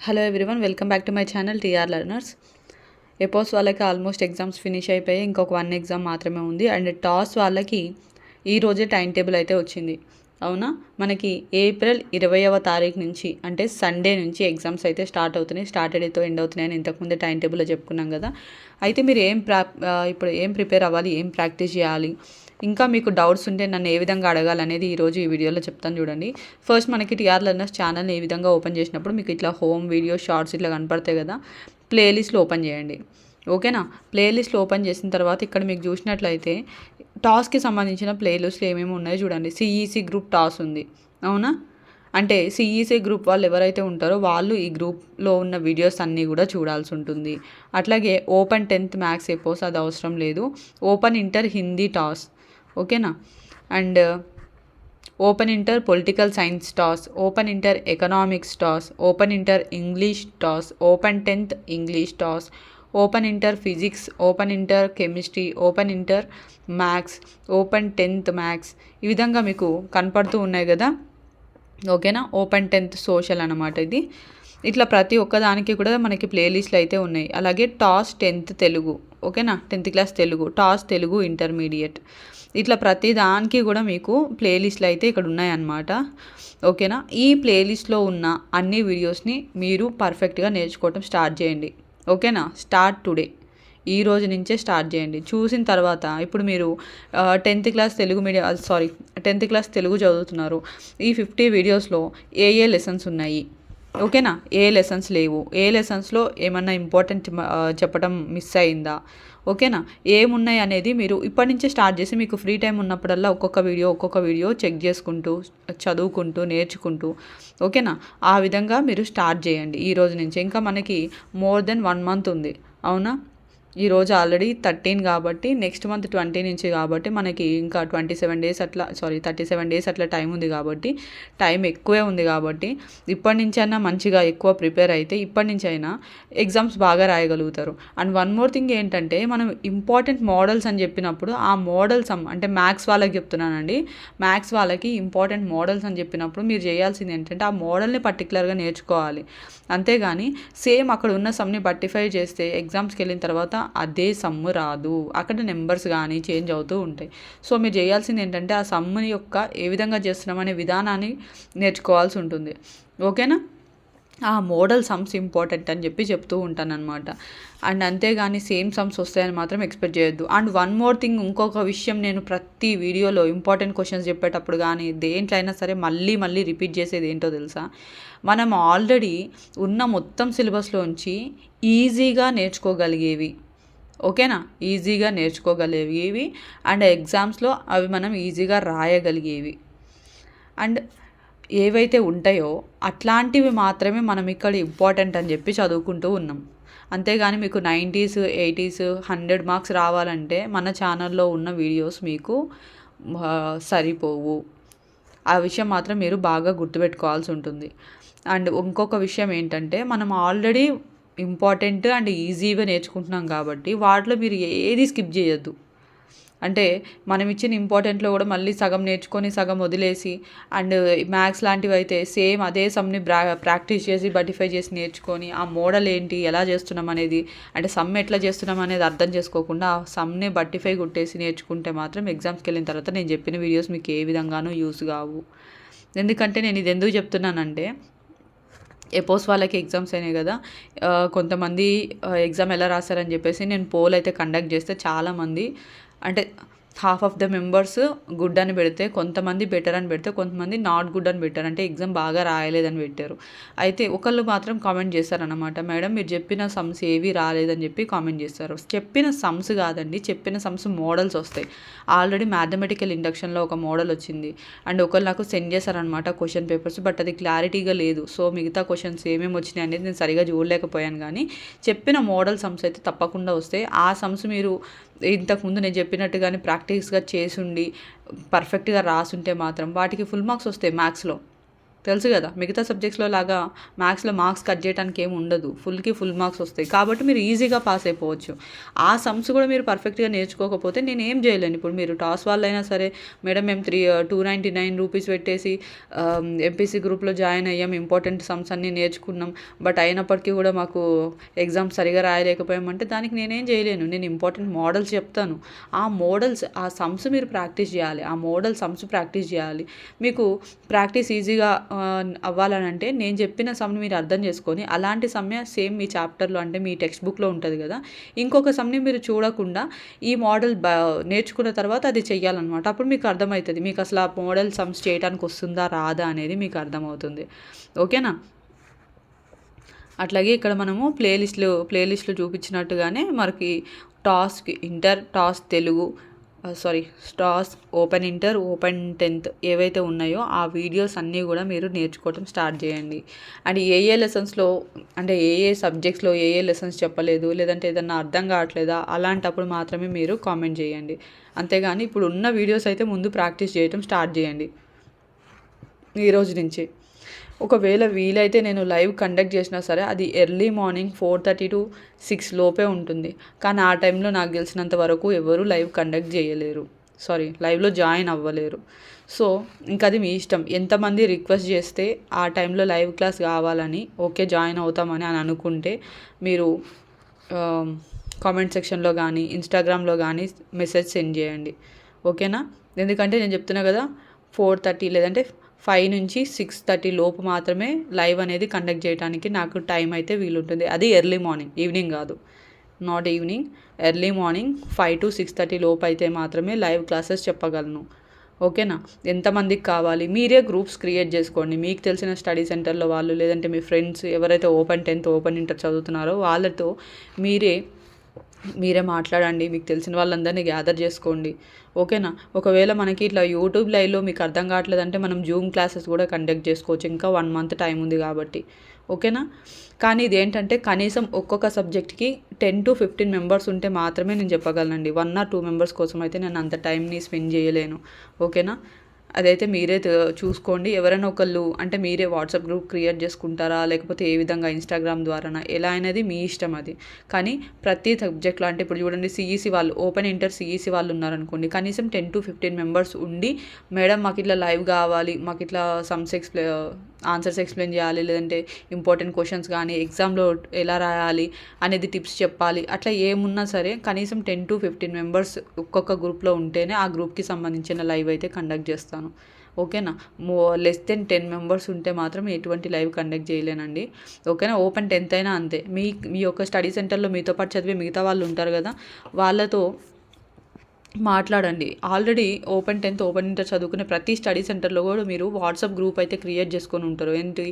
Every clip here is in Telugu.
Hello everyone welcome back to my channel TR learners APOS వాళ్ళకి ఆల్మోస్ట్ ఎగ్జామ్స్ ఫినిష్ అయిపోయి ఇంకొక వన్ ఎగ్జామ్ మాత్రమే ఉంది. అండ్ టాస్ వాళ్ళకి ఈరోజే టైం టేబుల్ అయితే వచ్చింది. అవునా? మనకి ఏప్రిల్ ఇరవైవ తారీఖు నుంచి అంటే సండే నుంచి ఎగ్జామ్స్ అయితే స్టార్ట్ అవుతున్నాయి. స్టార్టెడ్తో ఎండ్ అవుతున్నాయని ఇంతకుముందే టైం టేబుల్లో చెప్పుకున్నాం కదా. అయితే మీరు ఏం ప్రా ఇప్పుడు ఏం ప్రిపేర్ అవ్వాలి? ఏం ప్రాక్టీస్ చేయాలి? ఇంకా మీకు డౌట్స్ ఉంటే నన్ను ఏ విధంగా అడగాలనేది ఈరోజు ఈ వీడియోలో చెప్తాను చూడండి. ఫస్ట్ మనకి టీఆర్ లర్నర్స్ ఛానల్ని ఏ విధంగా ఓపెన్ చేసినప్పుడు మీకు ఇట్లా హోమ్ వీడియో షార్ట్స్ ఇట్లా కనపడతాయి కదా ప్లేలిస్ట్లో ఓపెన్ చేయండి. ఓకేనా? ప్లేలిస్ట్లో ఓపెన్ చేసిన తర్వాత ఇక్కడ మీకు చూసినట్లయితే టాస్కి సంబంధించిన ప్లేలిస్ట్లు ఏమేమి ఉన్నాయో చూడండి. సిఈసి గ్రూప్ టాస్ ఉంది. అవునా? అంటే సిఈసీ గ్రూప్ వాళ్ళు ఎవరైతే ఉంటారో వాళ్ళు ఈ గ్రూప్లో ఉన్న వీడియోస్ అన్నీ కూడా చూడాల్సి ఉంటుంది. అట్లాగే ఓపెన్ టెన్త్ మ్యాథ్స్ ఎపోస్ అది అవసరం లేదు. Open inter Hindi TOSS. ఓకేనా? And open inter political science TOSS. Open inter economics TOSS. Open inter English TOSS. Open tenth English TOSS. Open inter physics open inter chemistry open inter maths open tenth maths. ఈ విధంగా మీకు కనపడుతూ ఉన్నాయి కదా? ఓకేనా? ఓపెన్ టెన్త్ సోషల్ అనమాట ఇది. ఇట్లా ప్రతి ఒక్కదానికి కూడా మనకి ప్లేలిస్ట్లు అయితే ఉన్నాయి. అలాగే టాస్ టెన్త్ తెలుగు. ఓకేనా? Tenth class Telugu. TOSS Telugu intermediate. ఇట్లా ప్రతి దానికి కూడా మీకు ప్లేలిస్ట్లు అయితే ఇక్కడ ఉన్నాయన్నమాట. ఓకేనా? ఈ ప్లేలిస్ట్లో ఉన్న అన్ని వీడియోస్ని మీరు పర్ఫెక్ట్గా నేర్చుకోవటం స్టార్ట్ చేయండి. ఓకేనా? Start today. ఈ రోజు నుంచే స్టార్ట్ చేయండి. చూసిన తర్వాత ఇప్పుడు మీరు tenth class Telugu medium sorry tenth class Telugu చదువుతున్నారు. ఈ ఫిఫ్టీ వీడియోస్లో ఏ ఏ లెసన్స్ ఉన్నాయి? ఓకేనా? ఏ లెసన్స్ లేవు? ఏ లెసన్స్లో ఏమన్నా ఇంపార్టెంట్ చెప్పడం మిస్ అయిందా? ఓకేనా? ఏమున్నాయి అనేది మీరు ఇప్పటి నుంచే స్టార్ట్ చేసి మీకు ఫ్రీ టైం ఉన్నప్పుడల్లా ఒక్కొక్క వీడియో ఒక్కొక్క వీడియో చెక్ చేసుకుంటూ చదువుకుంటూ నేర్చుకుంటూ ఓకేనా? ఆ విధంగా మీరు స్టార్ట్ చేయండి. ఈ రోజు నుంచి ఇంకా మనకి మోర్ దెన్ వన్ మంత్ ఉంది. అవునా? ఈ రోజు ఆల్రెడీ థర్టీన్ కాబట్టి నెక్స్ట్ మంత్ ట్వంటీ నుంచి కాబట్టి మనకి ఇంకా ట్వంటీ సెవెన్ డేస్ అట్లా సారీ థర్టీ సెవెన్ డేస్ అట్లా టైం ఉంది కాబట్టి టైం ఎక్కువే ఉంది కాబట్టి ఇప్పటి నుంచైనా మంచిగా ఎక్కువ ప్రిపేర్ అయితే ఇప్పటి నుంచైనా అయినా ఎగ్జామ్స్ బాగా రాయగలుగుతారు. అండ్ వన్ మోర్ థింగ్ ఏంటంటే మనం ఇంపార్టెంట్ మోడల్స్ అని చెప్పినప్పుడు ఆ మోడల్స్ అంటే మ్యాథ్స్ వాళ్ళకి చెప్తున్నానండి. మ్యాథ్స్ వాళ్ళకి ఇంపార్టెంట్ మోడల్స్ అని చెప్పినప్పుడు మీరు చేయాల్సింది ఏంటంటే ఆ మోడల్ని పర్టికులర్గా నేర్చుకోవాలి. అంతేగాని సేమ్ అక్కడ ఉన్న సమ్ని బట్టిఫై చేస్తే ఎగ్జామ్స్కి వెళ్ళిన తర్వాత అదే సమ్ము రాదు. అక్కడ నెంబర్స్ కానీ చేంజ్ అవుతూ ఉంటాయి. సో మీరు చేయాల్సింది ఏంటంటే ఆ సమ్ముని యొక్క ఏ విధంగా చేస్తున్నాం అనే విధానాన్ని నేర్చుకోవాల్సి ఉంటుంది. ఓకేనా? ఆ మోడల్ సమ్స్ ఇంపార్టెంట్ అని చెప్పి చెప్తూ ఉంటాను అనమాట అండ్ అంతేగాని సేమ్ సమ్స్ వస్తాయని మాత్రం ఎక్స్పెక్ట్ చేయొద్దు. అండ్ వన్ మోర్ థింగ్ ఇంకొక విషయం నేను ప్రతి వీడియోలో ఇంపార్టెంట్ క్వశ్చన్స్ చెప్పేటప్పుడు కానీ దేంట్లో అయినా సరే మళ్ళీ మళ్ళీ రిపీట్ చేసేది ఏంటో తెలుసా? మనం ఆల్రెడీ ఉన్న మొత్తం సిలబస్లోంచి ఈజీగా నేర్చుకోగలిగేవి ఓకేనా? ఈజీగా నేర్చుకోగలిగేవి అండ్ ఎగ్జామ్స్లో అవి మనం ఈజీగా రాయగలిగేవి. అండ్ ఏవైతే ఉంటాయో అట్లాంటివి మాత్రమే మనం ఇక్కడ ఇంపార్టెంట్ అని చెప్పి చదువుకుంటూ ఉన్నాం. అంతేగాని మీకు నైంటీస్ ఎయిటీస్ హండ్రెడ్ మార్క్స్ రావాలంటే మన ఛానల్లో ఉన్న వీడియోస్ మీకు సరిపోవు. ఆ విషయం మాత్రం మీరు బాగా గుర్తుపెట్టుకోవాల్సి ఉంటుంది. అండ్ ఇంకొక విషయం ఏంటంటే మనం ఆల్రెడీ ఇంపార్టెంట్ అండ్ ఈజీగా నేర్చుకుంటున్నాం కాబట్టి వాటిలో మీరు ఏది స్కిప్ చేయొద్దు. అంటే మనం ఇచ్చిన ఇంపార్టెంట్లో కూడా మళ్ళీ సగం నేర్చుకొని సగం వదిలేసి అండ్ మ్యాథ్స్ లాంటివి అయితే సేమ్ అదే సమ్ని ప్రా ప్రాక్టీస్ చేసి బటిఫై చేసి నేర్చుకొని ఆ మోడల్ ఏంటి ఎలా చేస్తున్నాం అనేది అంటే సమ్ ఎట్లా చేస్తున్నాం అనేది అర్థం చేసుకోకుండా ఆ సమ్ని బట్టిఫై కొట్టేసి నేర్చుకుంటే మాత్రం ఎగ్జామ్స్కి వెళ్ళిన తర్వాత నేను చెప్పిన వీడియోస్ మీకు ఏ విధంగానూ యూస్ కావు. ఎందుకంటే నేను ఇది ఎందుకు చెప్తున్నానంటే ఎపోస్ వాళ్ళకి ఎగ్జామ్స్ అయినాయి కదా కొంతమంది ఎగ్జామ్ ఎలా రాశారని చెప్పేసి నేను పోల్ అయితే కండక్ట్ చేస్తే చాలామంది అంటే half of the members good అని పెడితే కొంతమంది బెటర్ అని పెడితే కొంతమంది నాట్ గుడ్ అని పెట్టారు. అంటే ఎగ్జామ్ బాగా రాయలేదని పెట్టారు. అయితే ఒకళ్ళు మాత్రం కామెంట్ చేస్తారనమాట మేడం మీరు చెప్పిన సమ్స్ ఏవి రాలేదని చెప్పి కామెంట్ చేస్తారు. చెప్పిన సమ్స్ కాదండి చెప్పిన సమ్స్ మోడల్స్ వస్తాయి. ఆల్రెడీ మ్యాథమెటికల్ ఇండక్షన్లో ఒక మోడల్ వచ్చింది. అండ్ ఒకళ్ళు నాకు సెండ్ చేశారనమాట క్వశ్చన్ పేపర్స్ బట్ అది క్లారిటీగా లేదు. సో మిగతా క్వశ్చన్స్ ఏమేమి వచ్చినాయి అనేది నేను సరిగా చూడలేకపోయాను. కానీ చెప్పిన మోడల్ సమ్స్ అయితే తప్పకుండా వస్తాయి. ఆ సమ్స్ మీరు ఇంతకుముందు నేను చెప్పినట్టుగానే ప్రాక్టీస్గా చేసుండి పర్ఫెక్ట్గా రాసుంటే మాత్రం వాటికి ఫుల్ మార్క్స్ వస్తాయి మ్యాథ్స్లో తెలుసు కదా మిగతా సబ్జెక్ట్స్లో లాగా మ్యాథ్స్లో మార్క్స్ కట్ చేయడానికి ఏమి ఉండదు. ఫుల్కి ఫుల్ మార్క్స్ వస్తాయి. కాబట్టి మీరు ఈజీగా పాస్ అయిపోవచ్చు. ఆ సమ్స్ కూడా మీరు పర్ఫెక్ట్గా నేర్చుకోకపోతే నేను ఏం చేయలేను. ఇప్పుడు మీరు టాస్ వాళ్ళైనా సరే మేడం మేము three two ninety nine rupees పెట్టేసి ఎంపీసీ గ్రూప్లో జాయిన్ అయ్యాం ఇంపార్టెంట్ సమ్స్ అన్నీ నేర్చుకున్నాం. బట్ అయినప్పటికీ కూడా మాకు ఎగ్జామ్ సరిగా రాయలేకపోయామంటే దానికి నేనేం చేయలేను. నేను ఇంపార్టెంట్ మోడల్స్ చెప్తాను. ఆ మోడల్స్ ఆ సమ్స్ మీరు ప్రాక్టీస్ చేయాలి. ఆ మోడల్ సమ్స్ ప్రాక్టీస్ చేయాలి. మీకు ప్రాక్టీస్ ఈజీగా అవ్వాలని అంటే నేను చెప్పిన సమ్ని మీరు అర్థం చేసుకొని అలాంటి సమ్య సేమ్ మీ చాప్టర్లో అంటే మీ టెక్స్ట్ బుక్లో ఉంటుంది కదా. ఇంకొక సమ్ని మీరు చూడకుండా ఈ మోడల్ బ నేర్చుకున్న తర్వాత అది చెయ్యాలన్నమాట. అప్పుడు మీకు అర్థమవుతుంది. మీకు అసలు ఆ మోడల్ సమ్స్ చేయడానికి వస్తుందా రాదా అనేది మీకు అర్థమవుతుంది. ఓకేనా? అట్లాగే ఇక్కడ మనము ప్లేలిస్ట్లు ప్లేలిస్ట్లు చూపించినట్టుగానే మనకి TOSS inter TOSS Telugu sorry stars open inter open tenth ఏవైతే ఉన్నాయో ఆ వీడియోస్ అన్నీ కూడా మీరు నేర్చుకోవటం స్టార్ట్ చేయండి. అండ్ ఏ ఏ లెసన్స్లో అంటే ఏ ఏ సబ్జెక్ట్స్లో ఏ ఏ లెసన్స్ చెప్పలేదు లేదంటే ఏదన్నా అర్థం కావట్లేదా అలాంటప్పుడు మాత్రమే మీరు కామెంట్ చేయండి. అంతేగాని ఇప్పుడు ఉన్న వీడియోస్ అయితే ముందు ప్రాక్టీస్ చేయటం స్టార్ట్ చేయండి. ఈరోజు నుంచి. ఒకవేళ వీలైతే నేను లైవ్ కండక్ట్ చేసినా సరే అది early morning four thirty to six లోపే ఉంటుంది. కానీ ఆ టైంలో నాకు తెలిసినంత వరకు ఎవరు లైవ్ కండక్ట్ చేయలేరు. సారీ లైవ్లో జాయిన్ అవ్వలేరు. సో ఇంకా అది మీ ఇష్టం. ఎంతమంది రిక్వెస్ట్ చేస్తే ఆ టైంలో లైవ్ క్లాస్ కావాలని ఓకే జాయిన్ అవుతామని అని అనుకుంటే మీరు కామెంట్ సెక్షన్లో కానీ ఇన్స్టాగ్రామ్లో కానీ మెసేజ్ సెండ్ చేయండి. ఓకేనా? ఎందుకంటే నేను చెప్తున్నా కదా ఫోర్ థర్టీ లేదంటే ఫైవ్ నుంచి సిక్స్ థర్టీ లోపు మాత్రమే లైవ్ అనేది కండక్ట్ చేయడానికి నాకు టైం అయితే వీలుంటుంది. అది ఎర్లీ మార్నింగ్ ఈవినింగ్ కాదు. Not evening early morning five to six thirty లోపు అయితే మాత్రమే లైవ్ క్లాసెస్ చెప్పగలను. ఓకేనా? ఎంతమందికి కావాలి? మీరే గ్రూప్స్ క్రియేట్ చేసుకోండి. మీకు తెలిసిన స్టడీ సెంటర్లో వాళ్ళు లేదంటే మీ ఫ్రెండ్స్ ఎవరైతే ఓపెన్ టెన్త్ ఓపెన్ ఇంటర్ చదువుతున్నారో వాళ్ళతో మీరే మీరే మాట్లాడండి మీకు తెలిసిన వాళ్ళందరినీ గ్యాదర్ చేసుకోండి. ఓకేనా? ఒకవేళ మనకి ఇట్లా యూట్యూబ్ లైవ్లో మీకు అర్థం కావట్లేదంటే మనం జూమ్ క్లాసెస్ కూడా కండక్ట్ చేసుకోవచ్చు. ఇంకా వన్ మంత్ టైం ఉంది కాబట్టి. ఓకేనా? కానీ ఇదేంటంటే కనీసం ఒక్కొక్క సబ్జెక్ట్కి టెన్ టు ఫిఫ్టీన్ మెంబర్స్ ఉంటే మాత్రమే నేను చెప్పగలనండి. వన్ ఆర్ టూ మెంబర్స్ కోసం అయితే నేను అంత టైంని స్పెండ్ చేయలేను. ఓకేనా? అదైతే మీరే చూసుకోండి. ఎవరైనా ఒకళ్ళు అంటే మీరే వాట్సాప్ గ్రూప్ క్రియేట్ చేసుకుంటారా? లేకపోతే ఏ విధంగా ఇన్స్టాగ్రామ్ ద్వారానా? ఎలా అనేది మీ ఇష్టం అది. కానీ ప్రతి సబ్జెక్ట్లో అంటే ఇప్పుడు చూడండి సిఈసి వాళ్ళు ఓపెన్ ఇంటర్ సిఈసి వాళ్ళు ఉన్నారనుకోండి కనీసం టెన్ టు ఫిఫ్టీన్ మెంబర్స్ ఉండి మేడం మాకు ఇట్లా లైవ్ కావాలి మాకు ఇట్లా సమ్సెక్స్ ఆన్సర్స్ ఎక్స్ప్లెయిన్ చేయాలి లేదంటే ఇంపార్టెంట్ క్వశ్చన్స్ కానీ ఎగ్జామ్లో ఎలా రాయాలి అనేది టిప్స్ చెప్పాలి. అట్లా ఏమున్నా సరే కనీసం టెన్ టు ఫిఫ్టీన్ మెంబర్స్ ఒక్కొక్క గ్రూప్లో ఉంటేనే ఆ గ్రూప్కి సంబంధించిన లైవ్ అయితే కండక్ట్ చేస్తాను. ఓకేనా? మో లెస్ దెన్ టెన్ మెంబర్స్ ఉంటే మాత్రం ఎటువంటి లైవ్ కండక్ట్ చేయలేనండి. ఓకేనా? ఓపెన్ టెన్త్ అయినా అంతే. మీ మీ యొక్క స్టడీ సెంటర్లో మీతో పాటు చదివే మిగతా వాళ్ళు ఉంటారు కదా వాళ్ళతో మాట్లాడండి. Already open tenth open inter చదువుకునే ప్రతి స్టడీ సెంటర్లో కూడా మీరు వాట్సాప్ గ్రూప్ అయితే క్రియేట్ చేసుకొని ఉంటారు. ఏంటి?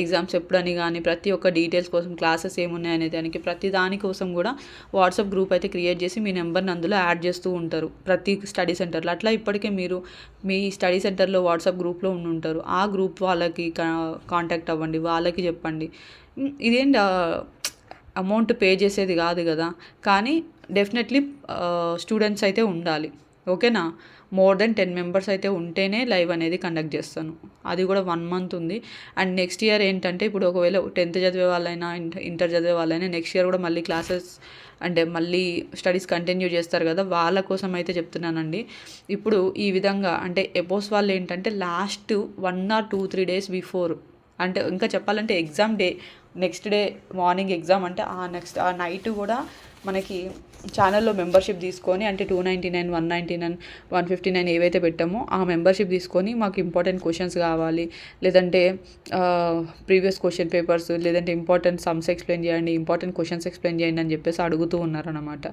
ఎగ్జామ్స్ ఎప్పుడని కానీ ప్రతి ఒక్క డీటెయిల్స్ కోసం క్లాసెస్ ఏమున్నాయి అనే దానికి ప్రతి దానికోసం కూడా వాట్సాప్ గ్రూప్ అయితే క్రియేట్ చేసి మీ నెంబర్ని అందులో యాడ్ చేస్తూ ఉంటారు. ప్రతి స్టడీ సెంటర్లో. అట్లా ఇప్పటికే మీరు మీ స్టడీ సెంటర్లో వాట్సాప్ గ్రూప్లో ఉండి ఉంటారు. ఆ గ్రూప్ వాళ్ళకి కాంటాక్ట్ అవ్వండి. వాళ్ళకి చెప్పండి. ఇదేంటి? అమౌంట్ పే చేసేది కాదు కదా. కానీ డెఫినెట్లీ స్టూడెంట్స్ అయితే ఉండాలి. ఓకేనా? మోర్ దెన్ టెన్ మెంబర్స్ అయితే ఉంటేనే లైవ్ అనేది కండక్ట్ చేస్తాను. అది కూడా వన్ మంత్ ఉంది. అండ్ నెక్స్ట్ ఇయర్ ఏంటంటే ఇప్పుడు ఒకవేళ టెన్త్ చదివే వాళ్ళైనా ఇంటర్ చదివే వాళ్ళైనా నెక్స్ట్ ఇయర్ కూడా మళ్ళీ క్లాసెస్ అంటే మళ్ళీ స్టడీస్ కంటిన్యూ చేస్తారు కదా. వాళ్ళ కోసం అయితే చెప్తున్నానండి. ఇప్పుడు ఈ విధంగా అంటే ఎపోస్ వాళ్ళు ఏంటంటే last one or two three days before అంటే ఇంకా చెప్పాలంటే exam day next day morning exam అంటే ఆ నెక్స్ట్ ఆ నైట్ కూడా మనకి ఛానల్లో మెంబర్షిప్ తీసుకొని అంటే two ninety nine one ninety nine one fifty nine ఏవైతే పెట్టామో ఆ మెంబర్షిప్ తీసుకొని మాకు ఇంపార్టెంట్ క్వశ్చన్స్ కావాలి. లేదంటే ప్రీవియస్ క్వశ్చన్ పేపర్స్ లేదంటే ఇంపార్టెంట్ సమ్స్ ఎక్స్ప్లెయిన్ చేయండి ఇంపార్టెంట్ క్వశ్చన్స్ ఎక్స్ప్లెయిన్ చేయండి అని చెప్పేసి అడుగుతూ ఉన్నారనమాట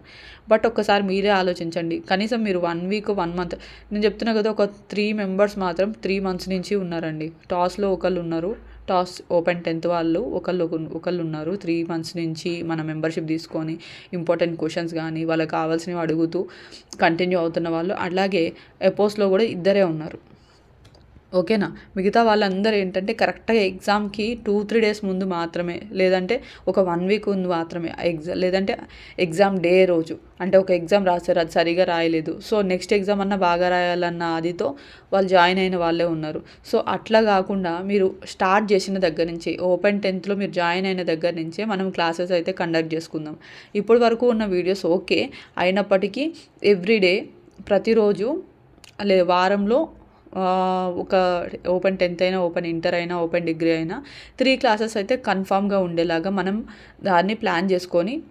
బట్ ఒక్కసారి మీరే ఆలోచించండి. కనీసం మీరు వన్ వీక్ వన్ మంత్ నేను చెప్తున్నా కదా ఒక త్రీ మెంబర్స్ మాత్రం త్రీ మంత్స్ నుంచి ఉన్నారండి. టాస్లో ఒకళ్ళు ఉన్నారు. టాస్ ఓపెన్ టెన్త్ వాళ్ళు ఒకళ్ళు ఒకళ్ళు ఉన్నారు త్రీ మంత్స్ నుంచి మన మెంబర్షిప్ తీసుకొని ఇంపార్టెంట్ క్వశ్చన్స్ కానీ వాళ్ళకి కావాల్సినవి అడుగుతూ కంటిన్యూ అవుతున్న వాళ్ళు. అలాగే ఎపోస్లో కూడా ఇద్దరే ఉన్నారు. ఓకేనా? మిగతా వాళ్ళందరూ ఏంటంటే కరెక్ట్గా ఎగ్జామ్కి టూ త్రీ డేస్ ముందు మాత్రమే లేదంటే ఒక వన్ వీక్ ముందు మాత్రమే ఎగ్జామ్ లేదంటే ఎగ్జామ్ డే రోజు. అంటే ఒక ఎగ్జామ్ రాశారు అది సరిగా రాయలేదు. సో నెక్స్ట్ ఎగ్జామ్ అన్న బాగా రాయాలన్న అదితో వాళ్ళు జాయిన్ అయిన వాళ్ళే ఉన్నారు. సో అట్లా కాకుండా మీరు స్టార్ట్ చేసిన దగ్గర నుంచి ఓపెన్ టెన్త్లో మీరు జాయిన్ అయిన దగ్గర నుంచే మనం క్లాసెస్ అయితే కండక్ట్ చేసుకుందాం. ఇప్పటి వరకు ఉన్న వీడియోస్ ఓకే. అయినప్పటికీ ఎవ్రీడే ప్రతిరోజు లే వారంలో ఒక ఓపెన్ టెన్త్ అయినా ఓపెన్ ఇంటర్ అయినా ఓపెన్ డిగ్రీ అయినా త్రీ క్లాసెస్ అయితే కన్ఫామ్గా ఉండేలాగా మనం దాన్ని ప్లాన్ చేసుకొని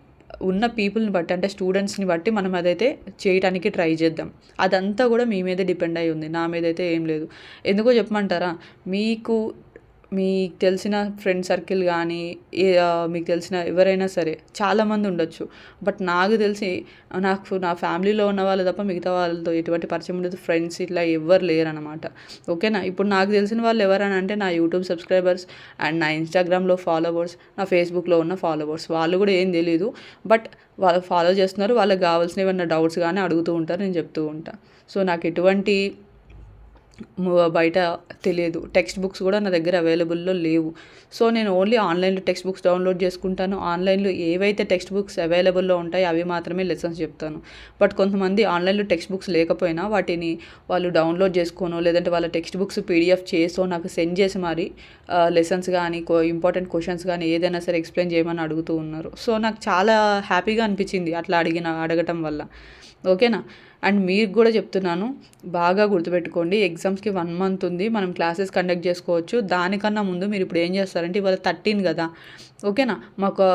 ఉన్న పీపుల్ని బట్టి అంటే స్టూడెంట్స్ని బట్టి మనం అదైతే చేయడానికి ట్రై చేద్దాం. అదంతా కూడా మీ మీదే డిపెండ్ అయి ఉంది. నా మీద అయితే ఏం లేదు. ఎందుకో చెప్పమంటారా? మీకు మీకు తెలిసిన ఫ్రెండ్ సర్కిల్ కానీ మీకు తెలిసిన ఎవరైనా సరే చాలామంది ఉండొచ్చు. బట్ నాకు తెలిసి నాకు నా ఫ్యామిలీలో ఉన్న వాళ్ళు తప్ప మిగతా వాళ్ళతో ఎటువంటి పరిచయం ఉండదు. ఫ్రెండ్స్ ఇట్లా ఎవ్వరు లేరనమాట ఓకేనా ఇప్పుడు నాకు తెలిసిన వాళ్ళు ఎవరని అంటే నా యూట్యూబ్ సబ్స్క్రైబర్స్ అండ్ నా ఇన్స్టాగ్రామ్లో ఫాలోవర్స్ నా ఫేస్బుక్లో ఉన్న ఫాలోవర్స్ వాళ్ళు కూడా ఏం తెలియదు బట్ వాళ్ళు ఫాలో చేస్తున్నారు. వాళ్ళకి కావాల్సిన ఏమైనా డౌట్స్ కానీ అడుగుతూ ఉంటారు. నేను చెప్తూ ఉంటాను సో నాకు ఎటువంటి బయట తెలియదు. టెక్స్ట్ బుక్స్ కూడా నా దగ్గర అవైలబుల్లో లేవు. సో నేను ఓన్లీ ఆన్లైన్లో టెక్స్ట్ బుక్స్ డౌన్లోడ్ చేసుకుంటాను. ఆన్లైన్లో ఏవైతే టెక్స్ట్ బుక్స్ అవైలబుల్లో ఉంటాయో అవి మాత్రమే లెసన్స్ చెప్తాను. బట్ కొంతమంది ఆన్లైన్లో టెక్స్ట్ బుక్స్ లేకపోయినా వాటిని వాళ్ళు డౌన్లోడ్ చేసుకోనో లేదంటే వాళ్ళ టెక్స్ట్ బుక్స్ పీడిఎఫ్ చేసో నాకు సెండ్ చేసి మరి లెసన్స్ కానీ ఇంపార్టెంట్ క్వశ్చన్స్ కానీ ఏదైనా సరే ఎక్స్ప్లెయిన్ చేయమని అడుగుతూ ఉన్నారు. సో నాకు చాలా హ్యాపీగా అనిపించింది అట్లా అడిగిన అడగటం వల్ల. ఓకేనా? అండ్ మీకు కూడా చెప్తున్నాను బాగా గుర్తుపెట్టుకోండి. ఎగ్జామ్స్కి వన్ మంత్ ఉంది మనం క్లాసెస్ కండక్ట్ చేసుకోవచ్చు. దానికన్నా ముందు మీరు ఇప్పుడు ఏం చేస్తారంటే ఇవాళ థర్టీన్ కదా. ఓకేనా? మాకు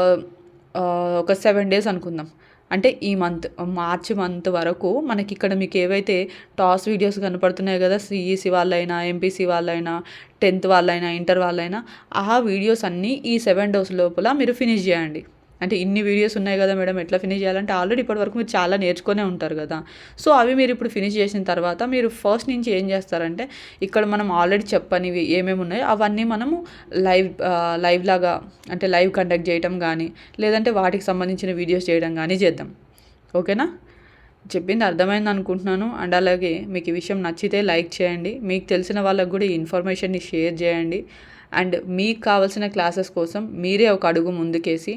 ఒక సెవెన్ డేస్ అనుకుందాం. అంటే ఈ మంత్ మార్చి మంత్ వరకు మనకి ఇక్కడ మీకు ఏవైతే టాస్ వీడియోస్ కనపడుతున్నాయి కదా సిఈసి వాళ్ళైనా ఎంపీసీ వాళ్ళైనా టెన్త్ వాళ్ళైనా ఇంటర్ వాళ్ళైనా ఆ వీడియోస్ అన్నీ ఈ సెవెన్ డేస్ లోపల మీరు ఫినిష్ చేయండి. అంటే ఇన్ని వీడియోస్ ఉన్నాయి కదా మేడం ఎట్లా ఫినిష్ చేయాలంటే ఆల్రెడీ ఇప్పటివరకు మీరు చాలా నేర్చుకునే ఉంటారు కదా. సో అవి మీరు ఇప్పుడు ఫినిష్ చేసిన తర్వాత మీరు ఫస్ట్ నుంచి ఏం చేస్తారంటే ఇక్కడ మనం ఆల్రెడీ చెప్పనివి ఏమేమి ఉన్నాయో అవన్నీ మనము లైవ్ లైవ్ లాగా అంటే లైవ్ కండక్ట్ చేయడం కానీ లేదంటే వాటికి సంబంధించిన వీడియోస్ చేయడం కానీ చేద్దాం. ఓకేనా చెప్పింది అర్థమైంది అనుకుంటున్నాను. అండ్ అలాగే మీకు ఈ విషయం నచ్చితే లైక్ చేయండి. మీకు తెలిసిన వాళ్ళకు కూడా ఈ ఇన్ఫర్మేషన్ని షేర్ చేయండి. అండ్ మీకు కావాల్సిన క్లాసెస్ కోసం మీరే ఒక అడుగు ముందుకేసి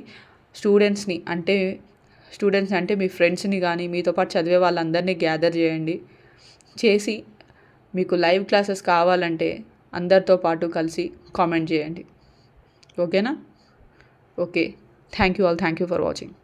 స్టూడెంట్స్ని అంటే స్టూడెంట్స్ అంటే మీ ఫ్రెండ్స్ని కానీ మీతో పాటు చదివే వాళ్ళందరినీ గ్యాదర్ చేయండి. చేసి మీకు లైవ్ క్లాసెస్ కావాలంటే అందరితో పాటు కలిసి కామెంట్ చేయండి. ఓకేనా? Okay. Thank you all. Thank you for watching.